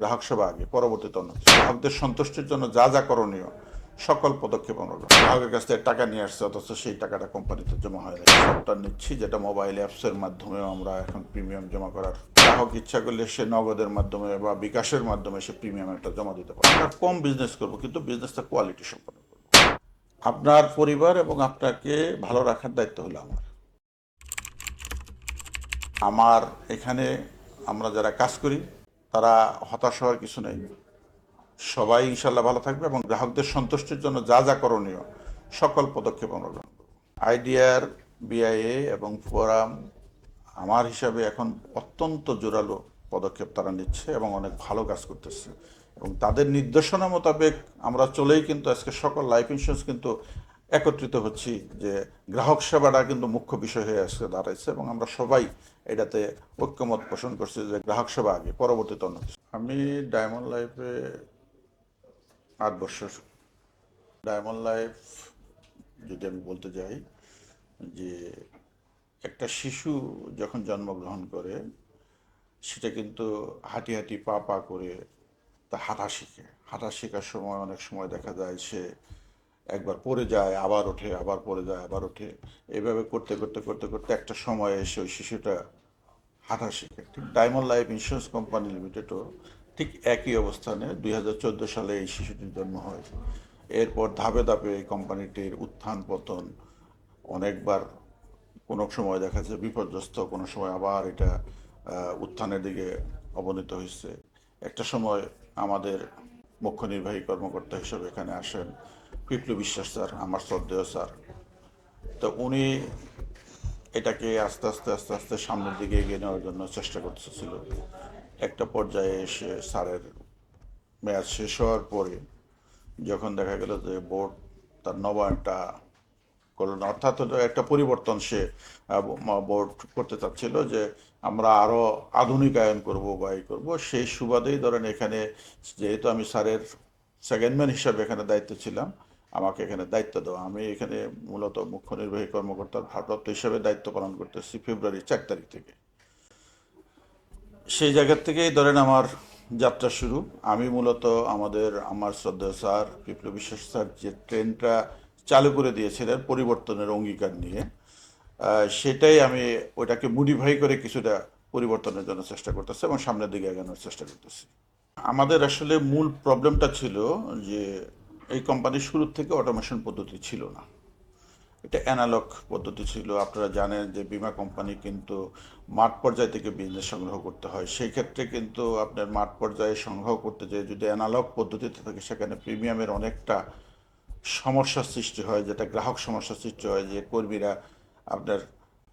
গ্রাহক সেবা আগে পরবর্তীতে অন্য গ্রাহকদের সন্তুষ্টির জন্য যা যা করণীয়, সকল পদক্ষেপ আমরা গ্রহণ গ্রাহকের কাছ থেকে টাকা নিয়ে আসছে, অথচ সেই টাকাটা কোম্পানিতে জমা হয় না সফটওয়্যার নিচ্ছি, যেটা মোবাইল অ্যাপসের মাধ্যমে আমরা এখন প্রিমিয়াম জমা করার। গ্রাহক ইচ্ছা করলে সে নগদের মাধ্যমে বা বিকাশের মাধ্যমে সে প্রিমিয়াম একটা জমা দিতে পারে। আমরা কম বিজনেস করব, কিন্তু বিজনেসটা কোয়ালিটি সম্পন্ন করব। আপনার পরিবার এবং আপনাকে ভালো রাখার দায়িত্ব হলো আমার। আমার এখানে আমরা যারা কাজ করি তারা হতাশ হওয়ার কিছু নেই। সবাই ইনশাল্লাহ ভালো থাকবে এবং গ্রাহকদের সন্তুষ্টির জন্য যা যা করণীয় সকল পদক্ষেপ আমরা গ্রহণ করব। আইডিয়ার বিআইএ এবং ফোরাম আমার হিসাবে এখন অত্যন্ত জোরালো পদক্ষেপ তারা নিচ্ছে এবং অনেক ভালো কাজ করতেছে। এবং তাদের নির্দেশনা মোতাবেক আমরা চলেই কিন্তু আজকে সকল লাইফ ইন্স্যুরেন্স কিন্তু একত্রিত হচ্ছি যে গ্রাহক সেবাটা কিন্তু মুখ্য বিষয় হয়ে আসছে দাঁড়াইছে এবং আমরা সবাই এটাতে ঐক্যমত পোষণ করছি যে গ্রাহক সেবা আগে, পরবর্তীতে অন্য আমি ডায়মন্ড লাইফে আট বছর। ডায়মন্ড লাইফ যদি আমি বলতে যাই যে একটা শিশু যখন জন্মগ্রহণ করে, সেটা কিন্তু হাঁটি হাঁটি পা পা করে তা হাঁটা শিখে। হাঁটা শেখার সময় অনেক সময় দেখা যায় সে একবার পড়ে যায়, আবার ওঠে, আবার পড়ে যায়, আবার ওঠে। এভাবে করতে করতে করতে করতে একটা সময় এসে ওই শিশুটা হাঁটা শিখে। ঠিক ডায়মন্ড লাইফ ইন্স্যুরেন্স কোম্পানি লিমিটেডও ঠিক একই অবস্থানে দুই হাজার চোদ্দ সালে এই শিশুটির জন্ম হয়। এরপর ধাপে ধাপে এই কোম্পানিটির উত্থান, পতন অনেকবার কোনো সময় দেখা যাচ্ছে বিপর্যস্ত, কোনো সময় আবার এটা উত্থানের দিকে অবনীত হয়েছে। একটা সময় আমাদের মুখ্য নির্বাহী কর্মকর্তা হিসেবে এখানে আসেন পিপলু বিশ্বাস স্যার, আমার শ্রদ্ধেয় স্যার। তো উনি এটাকে আস্তে আস্তে আস্তে আস্তে সামনের দিকে এগিয়ে নেওয়ার জন্য চেষ্টা করতেছিল। একটা পর্যায়ে এসে স্যারের মেয়াদ শেষ হওয়ার পরে যখন দেখা গেল যে বোর্ড তার নবায়নটা করল না, অর্থাৎ একটা পরিবর্তন সে বোর্ড করতে চাচ্ছিল যে আমরা আরও আধুনিকায়ন করব বা এই করব। সেই সুবাদেই ধরেন এখানে যেহেতু আমি স্যারের সেকেন্ড ম্যান হিসাবে এখানে দায়িত্ব ছিলাম, আমাকে এখানে দায়িত্ব দেওয়া। আমি এখানে মূলত মুখ্য নির্বাহী কর্মকর্তার ভারপ্রাপ্ত হিসাবে দায়িত্ব পালন করতেছি ফেব্রুয়ারি চার তারিখ থেকে। সেই জায়গার থেকেই ধরেন আমার যাত্রা শুরু। আমি মূলত আমাদের, আমার শ্রদ্ধা স্যার, বিপ্লব বিশ্বাস স্যার যে ট্রেনটা চালু করে দিয়েছিলেন পরিবর্তনের অঙ্গীকার নিয়ে সেটাই আমি ওটাকে মডিফাই করে কিছুটা পরিবর্তনের জন্য চেষ্টা করতেছি এবং সামনের দিকে এগানোর চেষ্টা করতেছি। আমাদের আসলে মূল প্রবলেমটা ছিল যে এই কোম্পানির শুরুর থেকে অটোমেশন পদ্ধতি ছিল না। এটা অ্যানালগ পদ্ধতি ছিল। আপনারা জানেন যে বীমা কোম্পানি কিন্তু মাঠ পর্যায় থেকে বিজনেস সংগ্রহ করতে হয়। সেই ক্ষেত্রে কিন্তু আপনার মাঠ পর্যায়ে সংগ্রহ করতে যে যদি অ্যানালগ পদ্ধতিতে থাকে, সেখানে প্রিমিয়ামের অনেকটা সমস্যার সৃষ্টি হয়, যেটা গ্রাহক সমস্যার সৃষ্টি হয়, যে কর্মীরা আপনার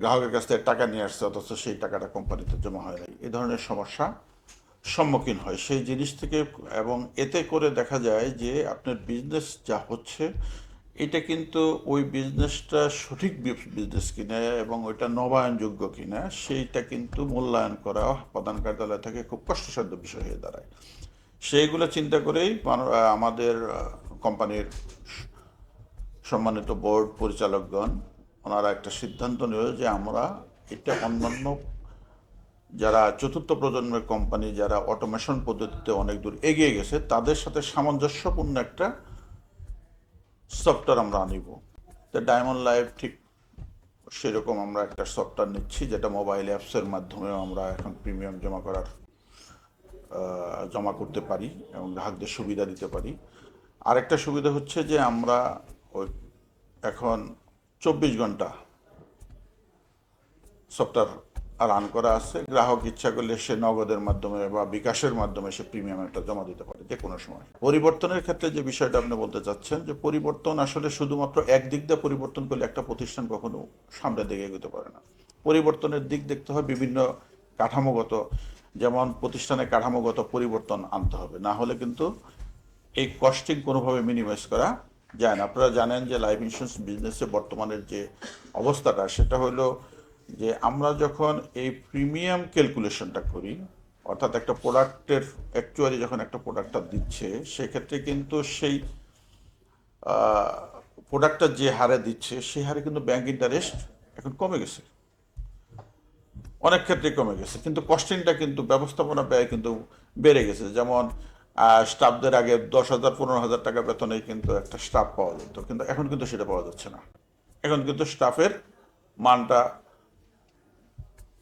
গ্রাহকের কাছ থেকে টাকা নিয়ে আসছে, অথচ সেই টাকাটা কোম্পানিতে জমা হয় নাই। এই ধরনের সমস্যা সম্মুখীন হয়। সেই জিনিস থেকে এবং এতে করে দেখা যায় যে আপনার বিজনেস যা হচ্ছে, এটা কিন্তু ওই বিজনেসটা সঠিক বিজনেস কিনা এবং ওইটা নবায়নযোগ্য কিনা, সেইটা কিন্তু মূল্যায়ন করা প্রধান কার্যালয় থেকে খুব কষ্টসাধ্য বিষয় হয়ে দাঁড়ায়। সেইগুলো চিন্তা করেই আমাদের কোম্পানির সম্মানিত বোর্ড পরিচালকগণ ওনারা একটা সিদ্ধান্ত নিল যে আমরা এটা অন্যান্য যারা চতুর্থ প্রজন্মের কোম্পানি যারা অটোমেশন পদ্ধতিতে অনেক দূর এগিয়ে গেছে, তাদের সাথে সামঞ্জস্যপূর্ণ একটা সফটওয়্যার আমরা আনিব। তো ডায়মন্ড লাইফ ঠিক সেরকম আমরা একটা সফটওয়্যার নিচ্ছি, যেটা মোবাইল অ্যাপসের মাধ্যমেও আমরা এখন প্রিমিয়াম জমা করার জমা করতে পারি এবং গ্রাহকদের সুবিধা দিতে পারি। আরেকটা সুবিধা হচ্ছে যে আমরা ওই এখন চব্বিশ ঘণ্টা। সফটওয়্যার রান করা আছে। গ্রাহক ইচ্ছা করলে সে নগদের মাধ্যমে বা বিকাশের মাধ্যমে সে প্রিমিয়াম একটা জমা দিতে পারে, যে কোনো সময়। পরিবর্তনের ক্ষেত্রে যে বিষয়টা আপনি বলতে চাচ্ছেন, যে পরিবর্তন আসলে শুধুমাত্র একদিক দিয়ে পরিবর্তন করলে একটা প্রতিষ্ঠান কখনো সামনে দিকে এগোতে পারে না। পরিবর্তনের দিক দেখতে হয় বিভিন্ন কাঠামোগত, যেমন প্রতিষ্ঠানে কাঠামোগত পরিবর্তন আনতে হবে। না হলে কিন্তু এই কস্টিং কোনোভাবে মিনিমাইজ করা যায় আপনারা জানেন যে লাইফ ইন্স্যুরেন্স বিজনেসে বর্তমানের যে অবস্থাটা, সেটা হলো যে আমরা যখন এই প্রিমিয়াম ক্যালকুলেশনটা করি, অর্থাৎ একটা প্রোডাক্টের অ্যাকচুয়ালি যখন একটা প্রোডাক্টটা দিচ্ছে, সেক্ষেত্রে কিন্তু সেই প্রোডাক্টটা যে হারে দিচ্ছে, সেই হারে কিন্তু ব্যাংক ইন্টারেস্ট এখন কমে গেছে। অনেক ক্ষেত্রে কমে গেছে, কিন্তু কস্টিংটা কিন্তু, ব্যবস্থাপনা ব্যয় কিন্তু বেড়ে গেছে। যেমন স্টাফদের আগে দশ হাজার, পনেরো হাজার টাকা বেতনে কিন্তু একটা স্টাফ পাওয়া যেত। কিন্তু এখন কিন্তু সেটা পাওয়া যাচ্ছে না। এখন কিন্তু স্টাফের মানটা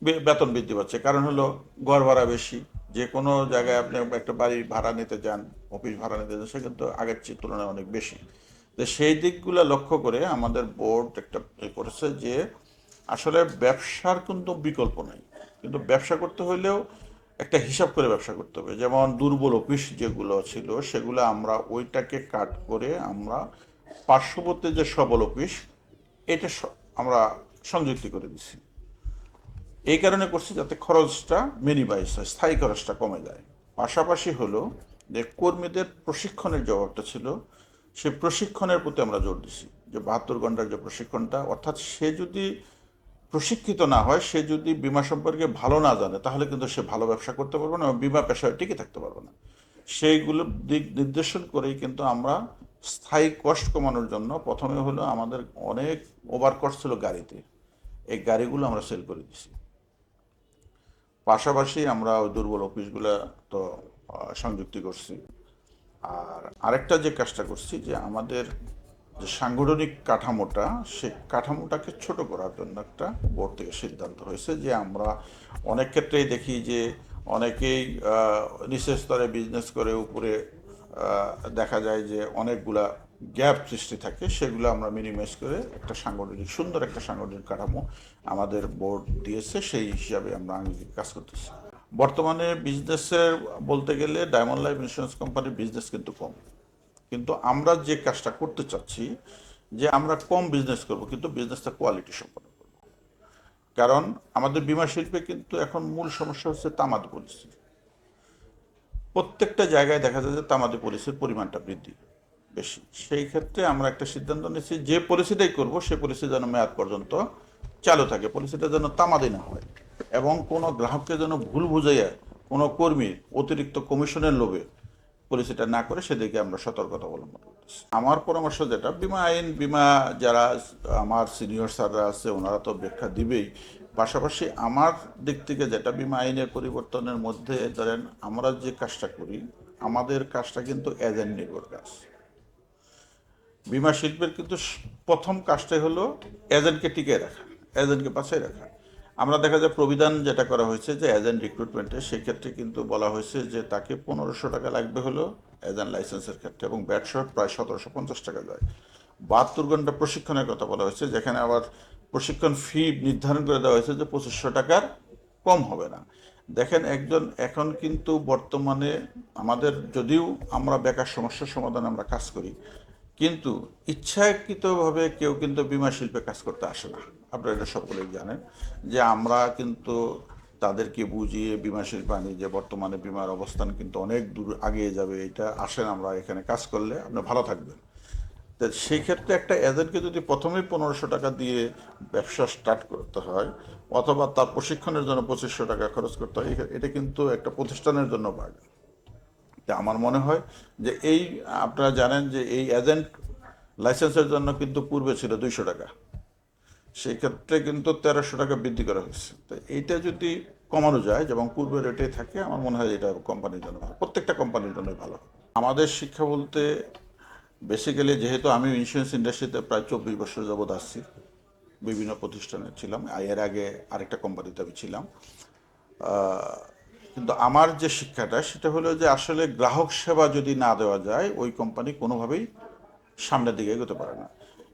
বেতন বৃদ্ধি পাচ্ছে। কারণ হলো ঘর ভাড়া বেশি। যে কোনো জায়গায় আপনি একটা বাড়ি ভাড়া নিতে যান, অফিস ভাড়া নিতে যান, সে কিন্তু আগের চেয়ে তুলনায় অনেক বেশি। তো সেই দিকগুলো লক্ষ্য করে আমাদের বোর্ড একটা করেছে যে আসলে ব্যবসার কিন্তু বিকল্প নাই। কিন্তু ব্যবসা করতে হলেও একটা হিসাব করে ব্যবসা করতে হবে। যেমন দুর্বল অফিস যেগুলো ছিল, সেগুলো আমরা ওইটাকে কাট করে আমরা পার্শ্ববর্তী যে সবল অফিস, এটা আমরা সংযুক্তি করে দিছি। এই কারণে করছি যাতে খরচটা মিনিমাইজ হয়, স্থায়ী খরচটা কমে যায়। পাশাপাশি হলো যে কর্মীদের প্রশিক্ষণের জবাবটা ছিল, সে প্রশিক্ষণের প্রতি আমরা জোর দিছি। যে বাহাত্তর ঘণ্টার যে প্রশিক্ষণটা, অর্থাৎ সে যদি প্রশিক্ষিত না হয়, সে যদি বিমা সম্পর্কে ভালো না জানে, তাহলে কিন্তু সে ভালো ব্যবসা করতে পারবে না এবং বিমা পেশায় টিকে থাকতে পারবে না। সেইগুলো দিক নির্দেশন করেই কিন্তু আমরা স্থায়ী কষ্ট কমানোর জন্য প্রথমে হলো আমাদের অনেক ওভার কস্ট ছিল গাড়িতে। এই গাড়িগুলো আমরা সেল করে দিছি পাশাপাশি আমরা ওই দুর্বল অফিসগুলো তো সংযুক্তি করছি। আর আরেকটা যে কাজটা করছি যে আমাদের যে সাংগঠনিক কাঠামোটা, সে কাঠামোটাকে ছোট করার জন্য একটা বোর্ড থেকে সিদ্ধান্ত হয়েছে যে আমরা অনেক ক্ষেত্রেই দেখি যে অনেকেই নিচের স্তরে বিজনেস করে, উপরে দেখা যায় যে অনেকগুলা গ্যাপ সৃষ্টি থাকে, সেগুলো আমরা মিনিমাইজ করে একটা সাংগঠনিক, সুন্দর একটা সাংগঠনিক কাঠামো আমাদের বোর্ড দিয়েছে, সেই হিসাবে আমরা আঙ্গিক কাজ করতেছি। বর্তমানে বিজনেসের বলতে গেলে ডায়মন্ড লাইফ ইন্স্যুরেন্স কোম্পানির বিজনেস কিন্তু কম। কিন্তু আমরা যে কাজটা করতে চাচ্ছি, যে আমরা কম বিজনেস করব, কিন্তু বিজনেসটা কোয়ালিটি সম্পন্ন করব। কারণ আমাদের বিমা শিল্পে কিন্তু এখন মূল সমস্যা হচ্ছে তামাদি পলিসি। প্রত্যেকটা জায়গায় দেখা যায় যে তামাদি পলিসির পরিমাণটা বৃদ্ধি বেশি। সেই ক্ষেত্রে আমরা একটা সিদ্ধান্ত নিয়েছি, যে পলিসিটাই করব, সে পলিসি যেন মেয়াদ পর্যন্ত চালু থাকে, পলিসিটা যেন তামাদি না হয়। এবং কোনো গ্রাহককে যেন ভুল বুঝাইয়া কোনো কর্মীর অতিরিক্ত কমিশনের লোভে পলিসিটা না করে সেদিকে আমরা সতর্কতা অবলম্বন করতেছি। আমার পরামর্শ যেটা, বিমা আইন, বিমা যারা আমার সিনিয়র স্যাররা আছে, ওনারা তো ব্যাখ্যা দিবেই। পাশাপাশি আমার দিক থেকে যেটা, বিমা আইনের পরিবর্তনের মধ্যে ধরেন আমরা যে কাজটা করি, আমাদের কাজটা কিন্তু এজেন্ট নির্ভর কাজ। বিমা শিল্পের কিন্তু প্রথম কাজটাই হলো এজেন্টকে টিকে রাখা, এজেন্টকে বাঁচাই রাখা। আমরা দেখা যায় প্রবিধান যেটা করা হয়েছে যে এজেন্ট রিক্রুটমেন্টে সেক্ষেত্রে কিন্তু বলা হয়েছে যে তাকে পনেরোশো টাকা লাগবে হলো এজেন্ট লাইসেন্সের ক্ষেত্রে এবং ব্যাটসহ প্রায় সতেরোশো পঞ্চাশ টাকা যায়। বাহাত্তর ঘণ্টা প্রশিক্ষণের কথা বলা হয়েছে, যেখানে আবার প্রশিক্ষণ ফি নির্ধারণ করে দেওয়া হয়েছে যে পঁচিশশো টাকার কম হবে না। দেখেন একজন এখন কিন্তু বর্তমানে আমাদের, যদিও আমরা বেকার সমস্যার সমাধানে আমরা কাজ করি কিন্তু ইচ্ছাকৃতভাবে কেউ কিন্তু বিমা শিল্পে কাজ করতে আসে না। আপনারা এটা সকলেই জানেন যে আমরা কিন্তু তাদেরকে বুঝিয়ে বিমা শিল্প আনি যে বর্তমানে বিমার অবস্থান কিন্তু অনেক দূর আগিয়ে যাবে, এটা আসেন আমরা এখানে কাজ করলে। আপনি ভালো থাকবেন। তো সেই ক্ষেত্রে একটা এজেন্টকে যদি প্রথমেই পনেরোশো টাকা দিয়ে ব্যবসা স্টার্ট করতে হয়, অথবা তার প্রশিক্ষণের জন্য পঁচিশশো টাকা খরচ করতে হয়, এটা কিন্তু একটা প্রতিষ্ঠানের জন্য বাড়ে তা আমার মনে হয় যে এই, আপনারা জানেন যে এই এজেন্ট লাইসেন্সের জন্য কিন্তু পূর্বে ছিল দুইশো টাকা। সেই ক্ষেত্রে কিন্তু তেরোশো টাকা বৃদ্ধি করা হয়েছে। তো এইটা যদি কমানো যায় এবং পূর্বের রেটে থাকে, আমার মনে হয় এটা কোম্পানির জন্য ভালো। প্রত্যেকটা কোম্পানির জন্যই ভালো। আমাদের শিক্ষা বলতে বেসিক্যালি যেহেতু আমি ইন্স্যুরেন্স ইন্ডাস্ট্রিতে প্রায় চব্বিশ বছর যাবৎ আসছি বিভিন্ন প্রতিষ্ঠানে ছিলাম। এর আগে আরেকটা কোম্পানিতে আমি ছিলাম। কিন্তু আমার যে শিক্ষাটা, সেটা হলো যে আসলে গ্রাহক সেবা যদি না দেওয়া যায়, ওই কোম্পানি কোনোভাবেই সামনের দিকে এগোতে পারে না।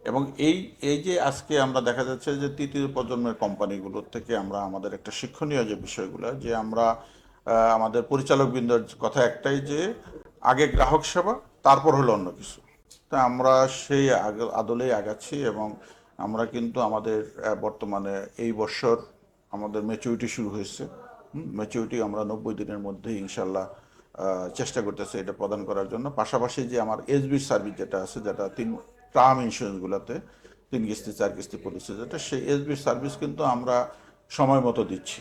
এবং এই এই যে আজকে আমরা দেখা যাচ্ছে যে তৃতীয় প্রজন্মের কোম্পানিগুলোর থেকে আমরা আমাদের একটা শিক্ষণীয় যে বিষয়গুলো, যে আমরা আমাদের পরিচালকবৃন্দের কথা একটাই যে আগে গ্রাহক সেবা, তারপর হলো অন্য কিছু। তা আমরা সেই আদলেই আগাচ্ছি এবং আমরা কিন্তু আমাদের বর্তমানে এই বছর আমাদের ম্যাচুরিটি শুরু হয়েছে। ম্যাচুরিটি আমরা নব্বই দিনের মধ্যে ইনশাল্লাহ চেষ্টা করতেছি এটা প্রদান করার জন্য। পাশাপাশি যে আমার এসবি সার্ভিস যেটা আছে, যেটা তিন টার্ম ইন্স্যুরেন্সগুলোতে তিন কিস্তি, চার কিস্তি পলিসি যেটা, সেই এসবি সার্ভিস কিন্তু আমরা সময় মতো দিচ্ছি।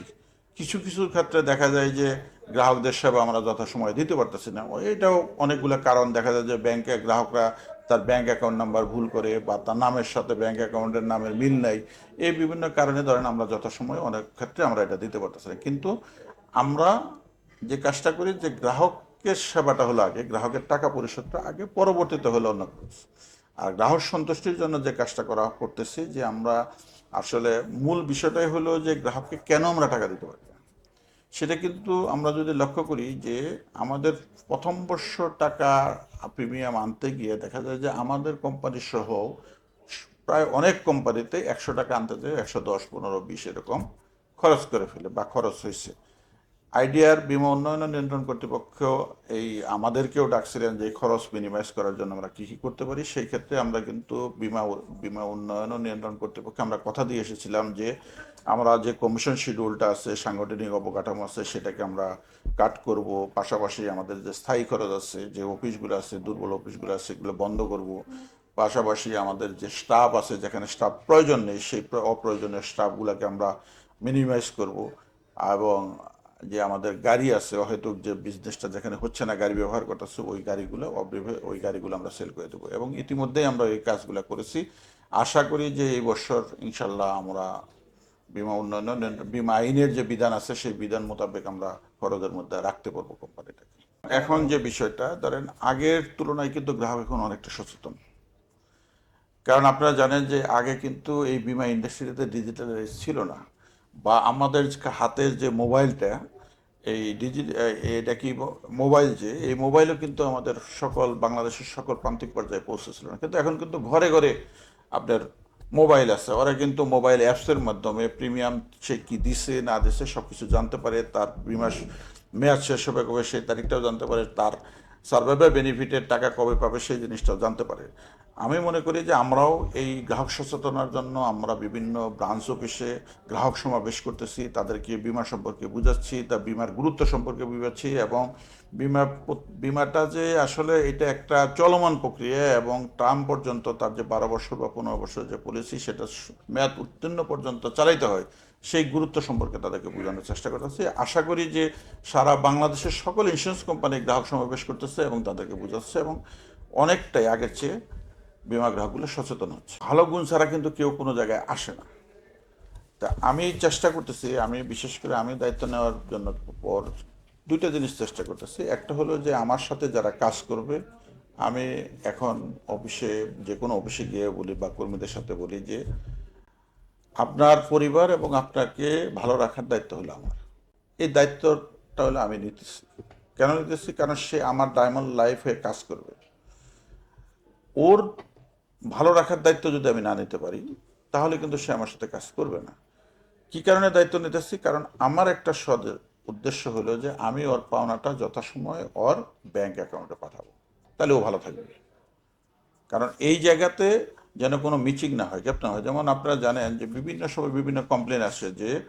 কিছু কিছু ক্ষেত্রে দেখা যায় যে গ্রাহকদের সেবা আমরা যথাসময়ে দিতে পারতেছি না। এটাও অনেকগুলো কারণ। দেখা যায় যে ব্যাংকে গ্রাহকরা তার ব্যাংক অ্যাকাউন্ট নাম্বার ভুল করে বা তার নামের সাথে ব্যাংক অ্যাকাউন্টের নামের মিল নাই, এই বিভিন্ন কারণে ধরেন আমরা যথাসময়ে অনেক ক্ষেত্রে আমরা এটা দিতে পারতেছি না। কিন্তু আমরা যে কাজটা করি, যে গ্রাহকের সেবাটা হলো আগে, গ্রাহকের টাকা পরিশোধটা আগে পরবর্তীতে হলো অন্য আর গ্রাহক সন্তুষ্টির জন্য যে কাজটা করা করতেছি, যে আমরা আসলে মূল বিষয়টাই হলো যে গ্রাহককে কেন আমরা টাকা দিতে পারি? সেটা কিন্তু আমরা যদি লক্ষ্য করি যে আমাদের প্রথম বর্ষ টাকা প্রিমিয়াম আনতে গিয়ে দেখা যায় যে আমাদের কোম্পানি সহ প্রায় অনেক কোম্পানিতে একশো টাকা আনতে যায়, একশো দশ, পনেরো, বিশ এরকম খরচ করে ফেলে বা খরচ হয়েছে। আইডিয়ার বিমা উন্নয়ন নিয়ন্ত্রণ কর্তৃপক্ষ এই আমাদেরকেও ডাকছিলেন যে খরচ মিনিমাইজ করার জন্য আমরা কী কী করতে পারি। সেই ক্ষেত্রে আমরা কিন্তু বিমা বিমা উন্নয়ন ও নিয়ন্ত্রণ কর্তৃপক্ষে আমরা কথা দিয়ে এসেছিলাম যে আমরা যে কমিশন শিডিউলটা আছে, সাংগঠনিক অবকাঠামো আছে, সেটাকে আমরা কাট করব। পাশাপাশি আমাদের যে স্থায়ী খরচ আছে, যে অফিসগুলো আছে, দুর্বল অফিসগুলো আছে সেগুলো বন্ধ করব। পাশাপাশি আমাদের যে স্টাফ আছে, যেখানে স্টাফ প্রয়োজন নেই, সেই প্র- অপ্রয়োজনীয় স্টাফগুলোকে আমরা মিনিমাইজ করব। এবং যে আমাদের গাড়ি আছে, হয়তো যে বিজনেসটা যেখানে হচ্ছে না গাড়ি ব্যবহার করতেছে, ওই গাড়িগুলো অব্যবহার ওই গাড়িগুলো আমরা সেল করে দেবো। এবং ইতিমধ্যেই আমরা এই কাজগুলো করেছি। আশা করি যে এই বছর ইনশাল্লাহ আমরা বিমা উন্নয়ন, বিমা আইনের যে বিধান আছে, সেই বিধান মোতাবেক আমরা খরচের মধ্যে রাখতে পারব কোম্পানিটাকে এখন যে বিষয়টা, ধরেন, আগের তুলনায় কিন্তু গ্রাহক এখন অনেকটা সচেতন। কারণ আপনারা জানেন যে আগে কিন্তু এই বিমা ইন্ডাস্ট্রিতে ডিজিটালাইজ ছিল না। বা আমাদের হাতের যে মোবাইলটা, এই ডিজি এটা কি মোবাইল যে, এই মোবাইলও কিন্তু আমাদের সকল, বাংলাদেশের সকল প্রান্তিক পর্যায়ে পৌঁছেছিল। না কিন্তু এখন কিন্তু ঘরে ঘরে আপনার মোবাইল আছে। ওরা কিন্তু মোবাইল অ্যাপসের মাধ্যমে প্রিমিয়াম সে কি দিছে, না দিছে সব কিছু জানতে পারে। তার বিমা স- মেয়াদ শেষ হবে কবে, সেই তারিখটাও জানতে পারে। তার সার্ভাইভার বেনিফিটের টাকা কবে পাবে, সেই জিনিসটাও জানতে পারে। আমি মনে করি যে আমরাও এই গ্রাহক সচেতনার জন্য আমরা বিভিন্ন ব্রাঞ্চ অফিসে গ্রাহক সমাবেশ করতেছি, তাদেরকে বিমা সম্পর্কে বুঝাচ্ছি, তা বিমার গুরুত্ব সম্পর্কে বুঝাচ্ছি এবং বিমা বিমাটা যে আসলে এটা একটা চলমান প্রক্রিয়া এবং টার্ম পর্যন্ত তার যে বারো বছর বা পনেরো বছর যে পলিসি সেটা মেয়াদ উত্তীর্ণ পর্যন্ত চালাইতে হয়, সেই গুরুত্ব সম্পর্কে তাদেরকে বোঝানোর চেষ্টা করতেছি। আশা করি যে সারা বাংলাদেশের সকল ইন্স্যুরেন্স কোম্পানি গ্রাহক সমাবেশ করতেছে এবং তাদেরকে বোঝাচ্ছে এবং অনেকটাই আগের চেয়ে বিমা গ্রাহকগুলো সচেতন হচ্ছে। ভালো গুণ ছাড়া কিন্তু কেউ কোনো জায়গায় আসে না। তা আমি চেষ্টা করতেছি, আমি বিশেষ করে আমি দায়িত্ব নেওয়ার জন্য পর দুইটা জিনিস চেষ্টা করতেছি। একটা হলো যে আমার সাথে যারা কাজ করবে, আমি এখন অফিসে, যে কোনো অফিসে গিয়ে বলি বা কর্মীদের সাথে বলি যে, আপনার পরিবার এবং আপনাকে ভালো রাখার দায়িত্ব হলো আমার। এই দায়িত্বটা হলো আমি নিতেছি। কেন নিতেছি? কারণ সে আমার ডায়মন্ড লাইফে কাজ করবে। ওর ভালো রাখার দায়িত্ব যদি আমি না নিতে পারি, তাহলে কিন্তু সে আমার সাথে কাজ করবে না। কি কারণে দায়িত্ব নিতেছি? কারণ আমার একটা সদ উদ্দেশ্য হলো যে আমি ওর পাওনাটা যথাসময়ে ওর ব্যাংক অ্যাকাউন্টে পাঠাবো। তাহলে ও ভালো থাকবে। কারণ এই জায়গাতে যেন কোনো মিচিং না হয় গ্যাপ হয়। যেমন আপনারা জানেন যে বিভিন্ন সময় বিভিন্ন কমপ্লেন আসে যে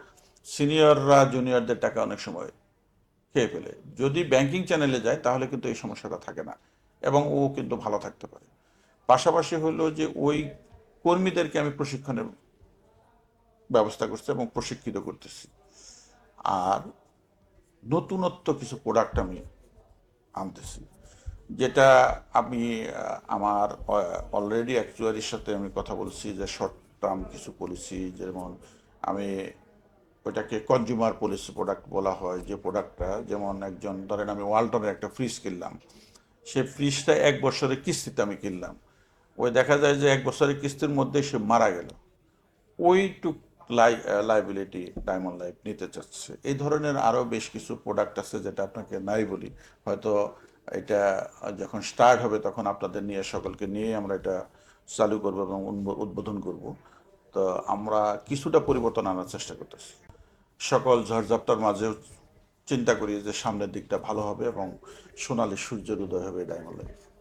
সিনিয়ররা, জুনিয়রদের টাকা অনেক সময় খেয়ে ফেলে। যদি ব্যাংকিং চ্যানেলে যায়, তাহলে কিন্তু এই সমস্যাটা থাকে না। এবং ও কিন্তু ভালো থাকতে পারে। পাশাপাশি হলো যে ওই কর্মীদেরকে আমি প্রশিক্ষণের ব্যবস্থা করছি এবং প্রশিক্ষিত করতেছি। আর নতুনত্ব কিছু প্রোডাক্ট আমি আনতেছি, যেটা আমি আমার অলরেডি অ্যাকচুয়ারির সাথে আমি কথা বলছি যে শর্ট টার্ম কিছু পলিসি যেমন আমি ওইটাকে কনজিউমার পলিসি প্রোডাক্ট বলা হয়, যে প্রোডাক্টটা যেমন একজন, ধরেন আমি ওয়ালটনের একটা ফ্রিজ কিনলাম সে ফ্রিজটা এক বছরের কিস্তিতে আমি কিনলাম। ওই দেখা যায় যে এক বছরের কিস্তির মধ্যে সে মারা গেল। ওইটুক লাই লাইবিলিটি ডায়মন্ড লাইফ নিতে চাচ্ছে। এই ধরনের আরও বেশ কিছু প্রোডাক্ট আছে যেটা আপনাকে নাই বলি। হয়তো এটা যখন স্টার্ট হবে তখন আপনাদের নিয়ে সকলকে নিয়ে আমরা এটা চালু করব এবং উদ্ব- উদ্বোধন করব। তো আমরা কিছুটা পরিবর্তন আনার চেষ্টা করতেছি। সকল ঝড়ঝাপটার মাঝেও চিন্তা করি যে সামনের দিকটা ভালো হবে এবং সোনালি সূর্যের উদয় হবে ডায়মন্ড লাইফ